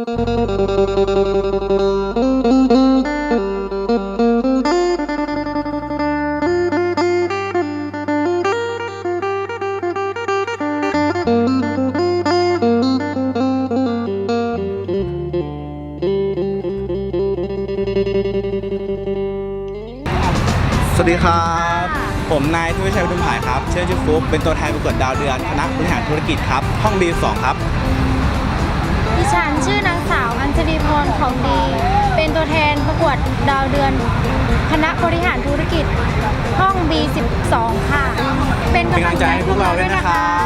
สวัสดีครับ ผมนายทวิชัยวุฒิผายครับ เชื่อชื่อฟุกเป็นตัวแทนประกวดดาวเดือนคณะบริหารธุรกิจครับ ห้อง B2 ครับ ดิฉันชื่อ ของดี เป็นตัวแทนประกวดดาวเดือน คณะบริหารธุรกิจ ห้อง B12 ค่ะ เป็นกำลังใจให้พวกเราด้วยนะคะ